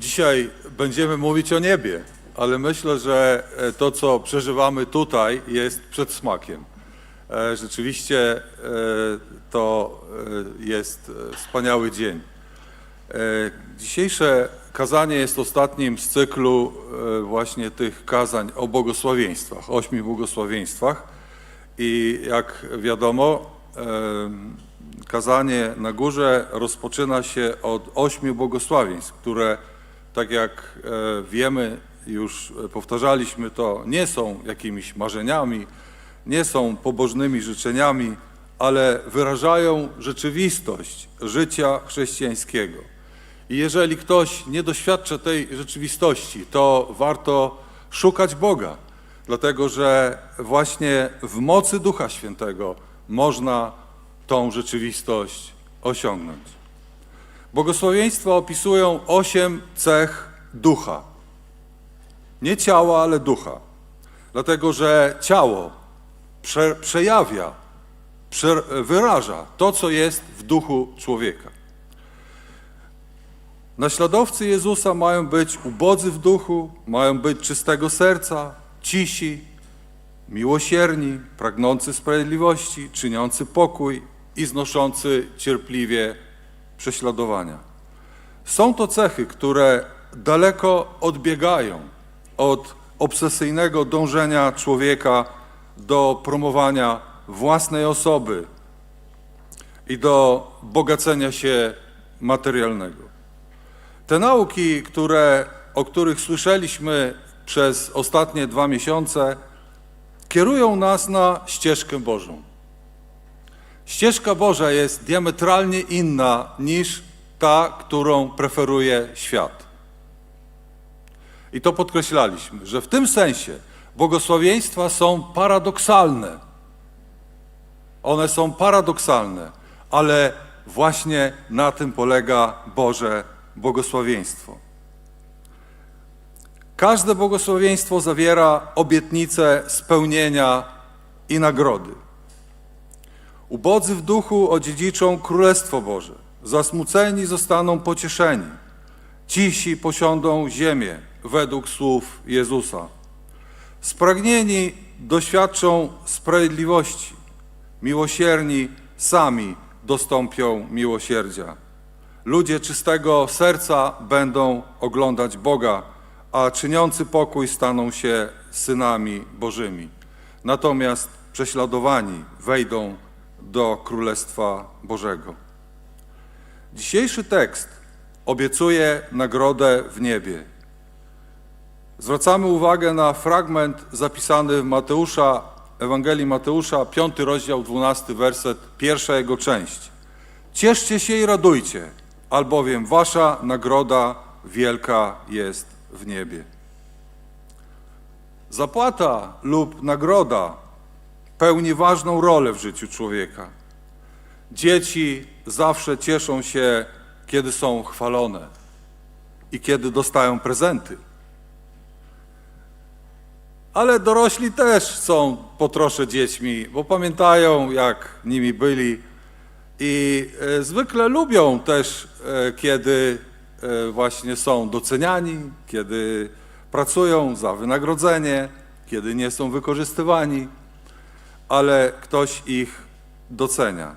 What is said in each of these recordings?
Dzisiaj będziemy mówić o niebie, ale myślę, że e, to, co przeżywamy tutaj, jest przedsmakiem. E, Rzeczywiście e, to jest wspaniały dzień. Dzisiejsze kazanie jest ostatnim z cyklu właśnie tych kazań o błogosławieństwach, ośmiu błogosławieństwach. I jak wiadomo, kazanie na górze rozpoczyna się od ośmiu błogosławieństw, które, tak jak e, wiemy, już e, powtarzaliśmy to, nie są jakimiś marzeniami, nie są pobożnymi życzeniami, ale wyrażają rzeczywistość życia chrześcijańskiego. I jeżeli ktoś nie doświadcza tej rzeczywistości, to warto szukać Boga, dlatego że właśnie w mocy Ducha Świętego można tą rzeczywistość osiągnąć. Błogosławieństwa opisują osiem cech ducha. Nie ciała, ale ducha. Dlatego, że ciało prze, przejawia, prze, wyraża to, co jest w duchu człowieka. Naśladowcy Jezusa mają być ubodzy w duchu, mają być czystego serca, cisi, miłosierni, pragnący sprawiedliwości, czyniący pokój i znoszący cierpliwie prześladowania. Są to cechy, które daleko odbiegają od obsesyjnego dążenia człowieka do promowania własnej osoby i do bogacenia się materialnego. Te nauki, które, o których słyszeliśmy przez ostatnie dwa miesiące, kierują nas na ścieżkę Bożą. Ścieżka Boża jest diametralnie inna niż ta, którą preferuje świat. I to podkreślaliśmy, że w tym sensie błogosławieństwa są paradoksalne. One są paradoksalne, ale właśnie na tym polega Boże błogosławieństwo. Każde błogosławieństwo zawiera obietnicę spełnienia i nagrody. Ubodzy w duchu odziedziczą Królestwo Boże, zasmuceni zostaną pocieszeni, cisi posiądą ziemię według słów Jezusa. Spragnieni doświadczą sprawiedliwości, miłosierni sami dostąpią miłosierdzia. Ludzie czystego serca będą oglądać Boga, a czyniący pokój staną się synami Bożymi. Natomiast prześladowani wejdą do Królestwa Bożego. Dzisiejszy tekst obiecuje nagrodę w niebie. Zwracamy uwagę na fragment zapisany w Mateusza, Ewangelii Mateusza, 5 rozdział, 12 werset, pierwsza jego część. Cieszcie się i radujcie, albowiem wasza nagroda wielka jest w niebie. Zapłata lub nagroda pełni ważną rolę w życiu człowieka. Dzieci zawsze cieszą się, kiedy są chwalone i kiedy dostają prezenty. Ale dorośli też są po trosze dziećmi, bo pamiętają, jak nimi byli i e, zwykle lubią też, e, kiedy e, właśnie są doceniani, kiedy pracują za wynagrodzenie, kiedy nie są wykorzystywani, ale ktoś ich docenia.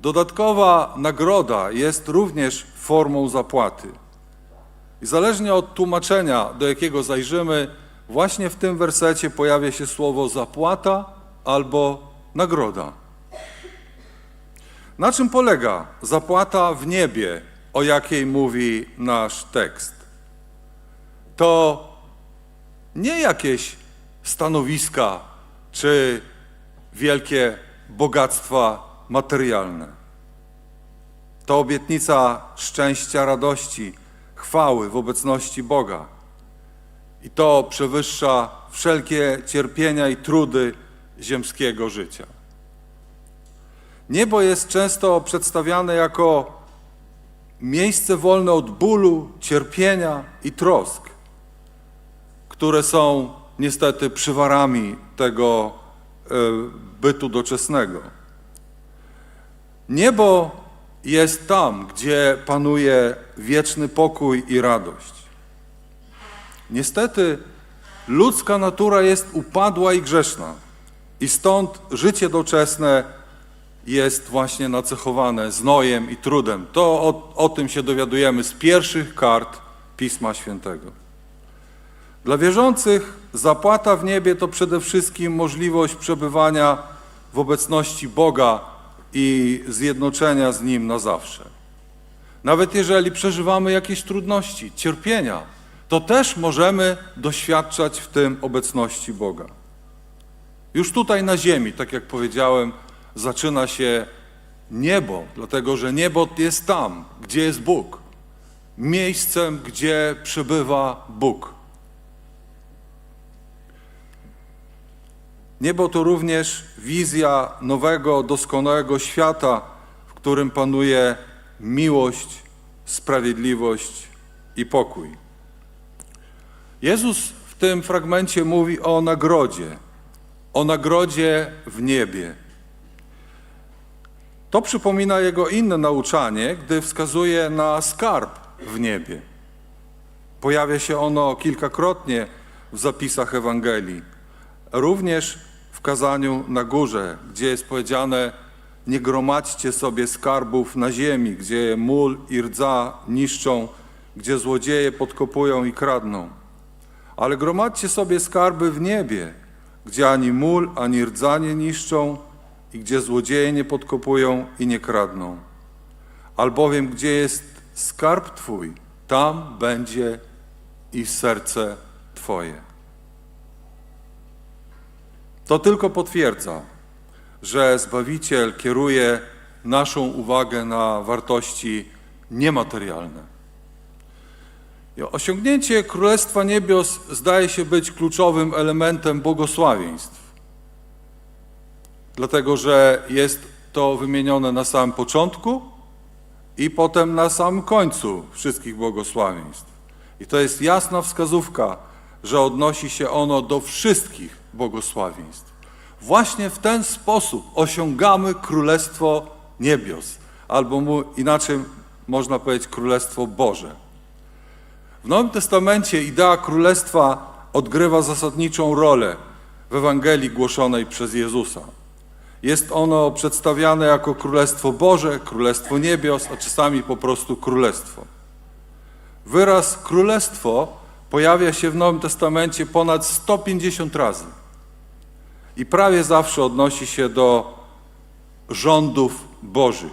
Dodatkowa nagroda jest również formą zapłaty. I zależnie od tłumaczenia, do jakiego zajrzymy, właśnie w tym wersecie pojawia się słowo zapłata albo nagroda. Na czym polega zapłata w niebie, o jakiej mówi nasz tekst? To nie jakieś stanowiska czy wielkie bogactwa materialne. To obietnica szczęścia, radości, chwały w obecności Boga. I to przewyższa wszelkie cierpienia i trudy ziemskiego życia. Niebo jest często przedstawiane jako miejsce wolne od bólu, cierpienia i trosk, które są niestety przywarami tego e, bytu doczesnego. Niebo jest tam, gdzie panuje wieczny pokój i radość. Niestety ludzka natura jest upadła i grzeszna i stąd życie doczesne jest właśnie nacechowane znojem i trudem. To o, o tym się dowiadujemy z pierwszych kart Pisma Świętego. Dla wierzących zapłata w niebie to przede wszystkim możliwość przebywania w obecności Boga i zjednoczenia z Nim na zawsze. Nawet jeżeli przeżywamy jakieś trudności, cierpienia, to też możemy doświadczać w tym obecności Boga. Już tutaj na ziemi, tak jak powiedziałem, zaczyna się niebo, dlatego że niebo jest tam, gdzie jest Bóg. Miejscem, gdzie przebywa Bóg. Niebo to również wizja nowego, doskonałego świata, w którym panuje miłość, sprawiedliwość i pokój. Jezus w tym fragmencie mówi o nagrodzie, o nagrodzie w niebie. To przypomina jego inne nauczanie, gdy wskazuje na skarb w niebie. Pojawia się ono kilkakrotnie w zapisach Ewangelii. Również kazaniu na górze, gdzie jest powiedziane: Nie gromadźcie sobie skarbów na ziemi, gdzie mól i rdza niszczą, gdzie złodzieje podkopują i kradną. Ale gromadźcie sobie skarby w niebie, gdzie ani mól, ani rdza nie niszczą i gdzie złodzieje nie podkopują i nie kradną. Albowiem gdzie jest skarb Twój, tam będzie i serce Twoje. To tylko potwierdza, że Zbawiciel kieruje naszą uwagę na wartości niematerialne. Osiągnięcie Królestwa Niebios zdaje się być kluczowym elementem błogosławieństw, dlatego że jest to wymienione na samym początku i potem na samym końcu wszystkich błogosławieństw. I to jest jasna wskazówka, że odnosi się ono do wszystkich błogosławieństw. Właśnie w ten sposób osiągamy Królestwo Niebios, albo mu inaczej można powiedzieć Królestwo Boże. W Nowym Testamencie idea królestwa odgrywa zasadniczą rolę w Ewangelii głoszonej przez Jezusa. Jest ono przedstawiane jako Królestwo Boże, Królestwo Niebios, a czasami po prostu Królestwo. Wyraz Królestwo pojawia się w Nowym Testamencie ponad 150 razy i prawie zawsze odnosi się do rządów Bożych.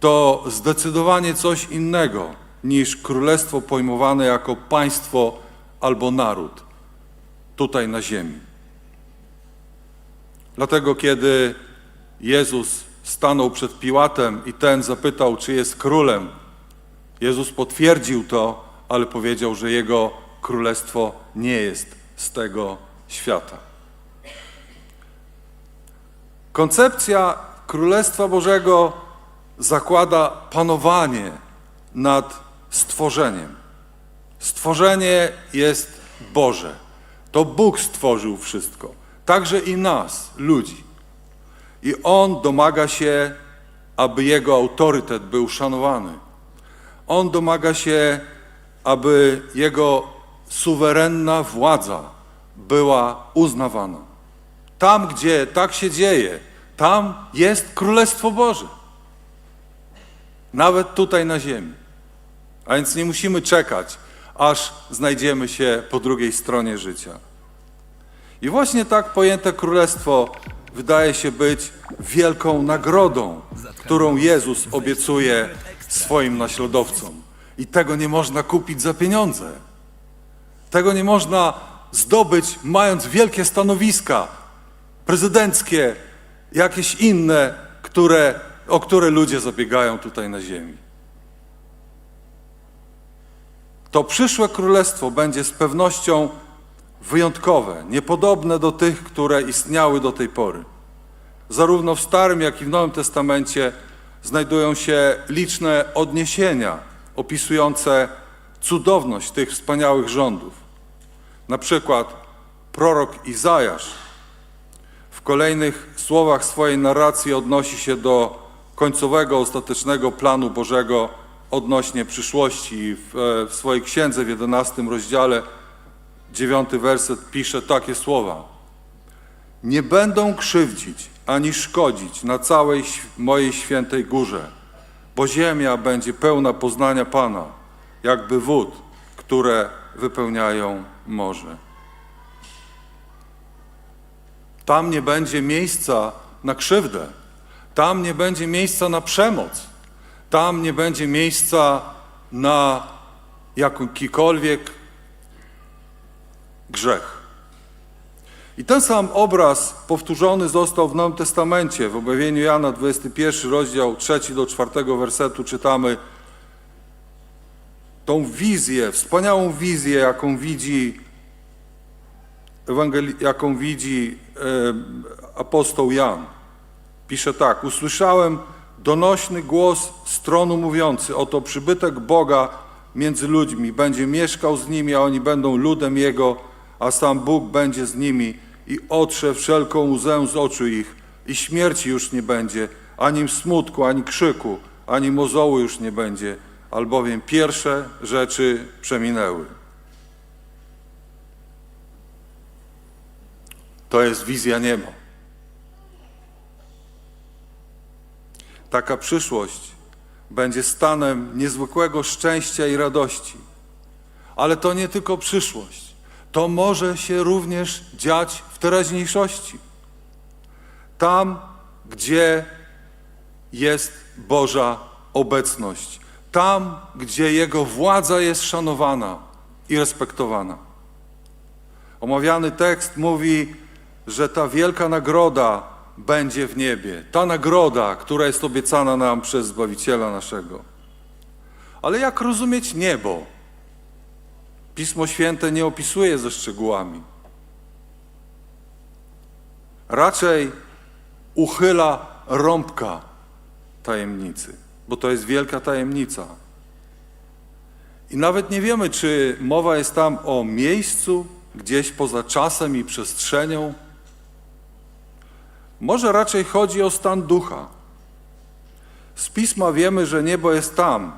To zdecydowanie coś innego niż królestwo pojmowane jako państwo albo naród tutaj na ziemi. Dlatego, kiedy Jezus stanął przed Piłatem i ten zapytał, czy jest królem, Jezus potwierdził to, ale powiedział, że jego królestwo nie jest z tego świata. Koncepcja Królestwa Bożego zakłada panowanie nad stworzeniem. Stworzenie jest Boże. To Bóg stworzył wszystko, także i nas, ludzi. I On domaga się, aby Jego autorytet był szanowany. On domaga się, aby Jego suwerenna władza była uznawana. Tam, gdzie tak się dzieje, tam jest Królestwo Boże. Nawet tutaj na ziemi. A więc nie musimy czekać, aż znajdziemy się po drugiej stronie życia. I właśnie tak pojęte królestwo wydaje się być wielką nagrodą, którą Jezus obiecuje swoim naśladowcom. I tego nie można kupić za pieniądze. Tego nie można zdobyć, mając wielkie stanowiska prezydenckie, jakieś inne, które, o które ludzie zabiegają tutaj na ziemi. To przyszłe królestwo będzie z pewnością wyjątkowe, niepodobne do tych, które istniały do tej pory. Zarówno w Starym, jak i w Nowym Testamencie znajdują się liczne odniesienia opisujące cudowność tych wspaniałych rządów. Na przykład prorok Izajasz w kolejnych słowach swojej narracji odnosi się do końcowego, ostatecznego planu Bożego odnośnie przyszłości. W, e, w swojej księdze w 11 rozdziale, dziewiąty werset pisze takie słowa. Nie będą krzywdzić ani szkodzić na całej mojej świętej górze, bo ziemia będzie pełna poznania Pana, jakby wód, które wypełniają morze. Tam nie będzie miejsca na krzywdę, tam nie będzie miejsca na przemoc, tam nie będzie miejsca na jakikolwiek grzech. I ten sam obraz powtórzony został w Nowym Testamencie. W objawieniu Jana 21 rozdział 3 do 4 wersetu czytamy tą wizję, wspaniałą wizję, jaką widzi, jaką widzi e, apostoł Jan. Pisze tak: Usłyszałem donośny głos z tronu mówiący: Oto przybytek Boga między ludźmi, będzie mieszkał z nimi, a oni będą ludem Jego, a sam Bóg będzie z nimi i otrze wszelką łzę z oczu ich, i śmierci już nie będzie, ani smutku, ani krzyku, ani mozołu już nie będzie, albowiem pierwsze rzeczy przeminęły. To jest wizja nieba. Taka przyszłość będzie stanem niezwykłego szczęścia i radości. Ale to nie tylko przyszłość. To może się również dziać w teraźniejszości. Tam, gdzie jest Boża obecność. Tam, gdzie Jego władza jest szanowana i respektowana. Omawiany tekst mówi, że ta wielka nagroda będzie w niebie. Ta nagroda, która jest obiecana nam przez Zbawiciela naszego. Ale jak rozumieć niebo? Pismo Święte nie opisuje ze szczegółami. Raczej uchyla rąbka tajemnicy, bo to jest wielka tajemnica. I nawet nie wiemy, czy mowa jest tam o miejscu, gdzieś poza czasem i przestrzenią. Może raczej chodzi o stan ducha. Z pisma wiemy, że niebo jest tam,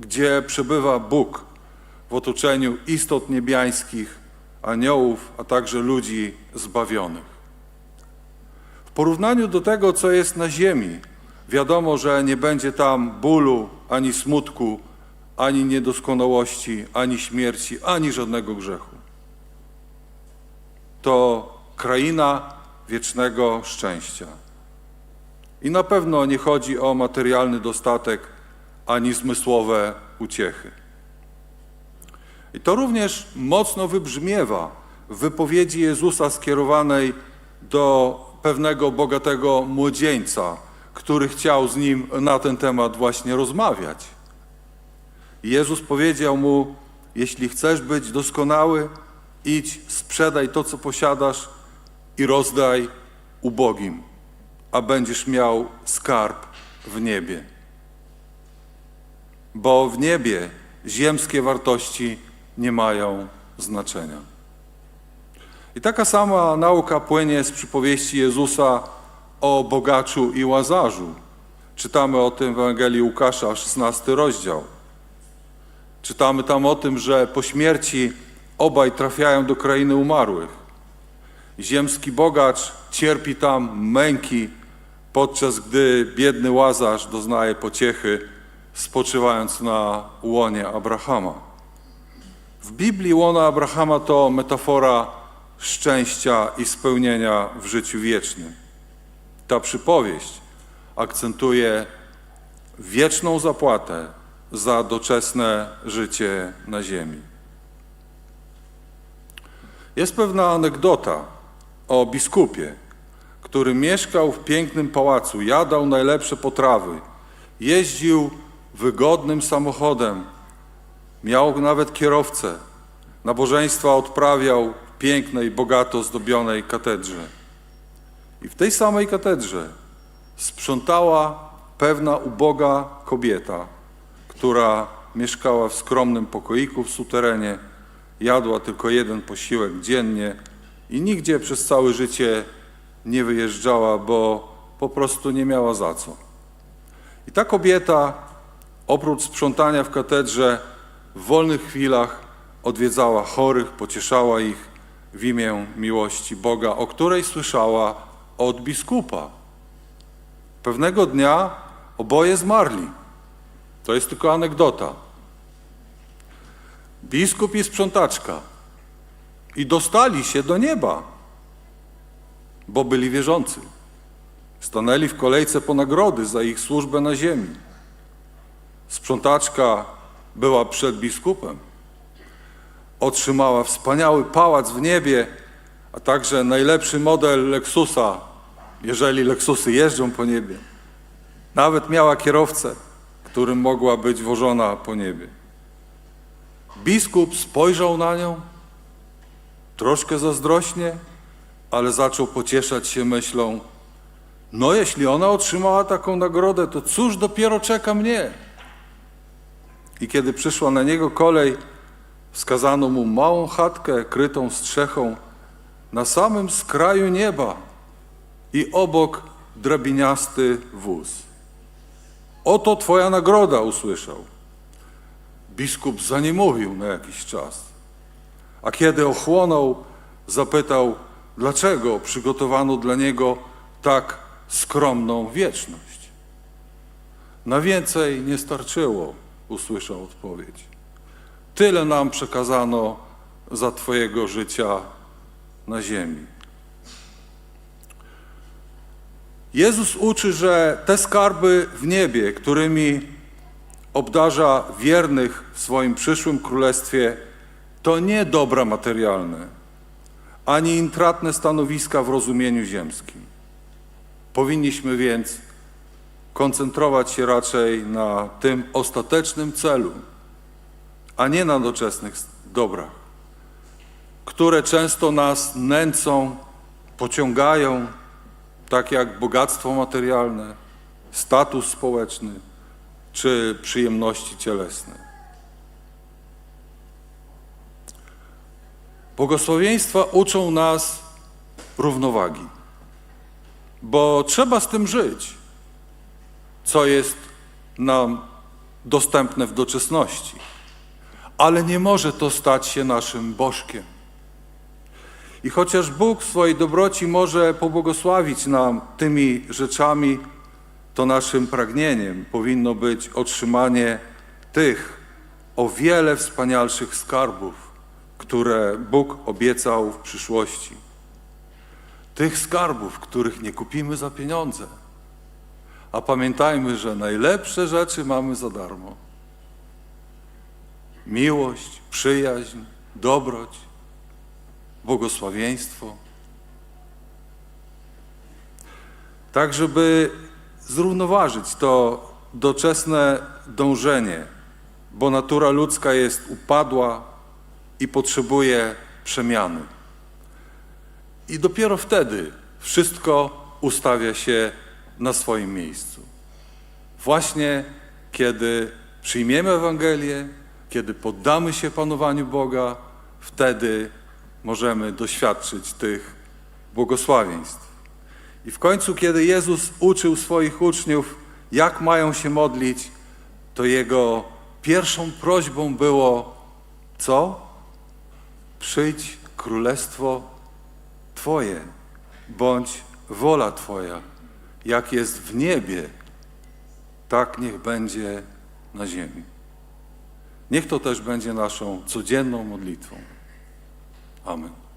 gdzie przebywa Bóg w otoczeniu istot niebiańskich, aniołów, a także ludzi zbawionych. W porównaniu do tego, co jest na ziemi, wiadomo, że nie będzie tam bólu, ani smutku, ani niedoskonałości, ani śmierci, ani żadnego grzechu. To kraina wiecznego szczęścia. I na pewno nie chodzi o materialny dostatek ani zmysłowe uciechy. I to również mocno wybrzmiewa w wypowiedzi Jezusa skierowanej do pewnego bogatego młodzieńca, który chciał z nim na ten temat właśnie rozmawiać. Jezus powiedział mu: Jeśli chcesz być doskonały, idź, sprzedaj to, co posiadasz i rozdaj ubogim, a będziesz miał skarb w niebie. Bo w niebie ziemskie wartości nie mają znaczenia. I taka sama nauka płynie z przypowieści Jezusa o bogaczu i łazarzu. Czytamy o tym w Ewangelii Łukasza, 16 rozdział. Czytamy tam o tym, że po śmierci obaj trafiają do krainy umarłych. Ziemski bogacz cierpi tam męki, podczas gdy biedny łazarz doznaje pociechy, spoczywając na łonie Abrahama. W Biblii łono Abrahama to metafora szczęścia i spełnienia w życiu wiecznym. Ta przypowieść akcentuje wieczną zapłatę za doczesne życie na ziemi. Jest pewna anegdota o biskupie, który mieszkał w pięknym pałacu, jadał najlepsze potrawy, jeździł wygodnym samochodem, miał nawet kierowcę, nabożeństwa odprawiał w pięknej, bogato zdobionej katedrze. I w tej samej katedrze sprzątała pewna uboga kobieta, która mieszkała w skromnym pokoiku w suterenie, jadła tylko jeden posiłek dziennie i nigdzie przez całe życie nie wyjeżdżała, bo po prostu nie miała za co. I ta kobieta, oprócz sprzątania w katedrze, w wolnych chwilach odwiedzała chorych, pocieszała ich w imię miłości Boga, o której słyszała od biskupa. Pewnego dnia oboje zmarli. To jest tylko anegdota. Biskup i sprzątaczka. I dostali się do nieba, bo byli wierzący. Stanęli w kolejce po nagrody za ich służbę na ziemi. Sprzątaczka była przed biskupem. Otrzymała wspaniały pałac w niebie, a także najlepszy model Lexusa, jeżeli Lexusy jeżdżą po niebie. Nawet miała kierowcę, którym mogła być wożona po niebie. Biskup spojrzał na nią, troszkę zazdrośnie, ale zaczął pocieszać się myślą, no jeśli ona otrzymała taką nagrodę, to cóż dopiero czeka mnie? I kiedy przyszła na niego kolej, wskazano mu małą chatkę krytą strzechą na samym skraju nieba i obok drabiniasty wóz. Oto twoja nagroda, usłyszał. Biskup zaniemowił na jakiś czas, a kiedy ochłonął, zapytał, dlaczego przygotowano dla niego tak skromną wieczność. Na więcej nie starczyło, usłyszał odpowiedź. Tyle nam przekazano za Twojego życia na ziemi. Jezus uczy, że te skarby w niebie, którymi obdarza wiernych w swoim przyszłym królestwie, to nie dobra materialne, ani intratne stanowiska w rozumieniu ziemskim. Powinniśmy więc koncentrować się raczej na tym ostatecznym celu, a nie na doczesnych dobrach, które często nas nęcą, pociągają, tak jak bogactwo materialne, status społeczny czy przyjemności cielesne. Błogosławieństwa uczą nas równowagi, bo trzeba z tym żyć, co jest nam dostępne w doczesności, ale nie może to stać się naszym bożkiem. I chociaż Bóg w swojej dobroci może pobłogosławić nam tymi rzeczami, to naszym pragnieniem powinno być otrzymanie tych o wiele wspanialszych skarbów, które Bóg obiecał w przyszłości. Tych skarbów, których nie kupimy za pieniądze. A pamiętajmy, że najlepsze rzeczy mamy za darmo. Miłość, przyjaźń, dobroć, błogosławieństwo. Tak, żeby zrównoważyć to doczesne dążenie, bo natura ludzka jest upadła i potrzebuje przemiany. I dopiero wtedy wszystko ustawia się na swoim miejscu. Właśnie kiedy przyjmiemy Ewangelię, kiedy poddamy się panowaniu Boga, wtedy możemy doświadczyć tych błogosławieństw. I w końcu, kiedy Jezus uczył swoich uczniów, jak mają się modlić, to jego pierwszą prośbą było co? Przyjdź królestwo Twoje, bądź wola Twoja, jak jest w niebie, tak niech będzie na ziemi. Niech to też będzie naszą codzienną modlitwą. Amen.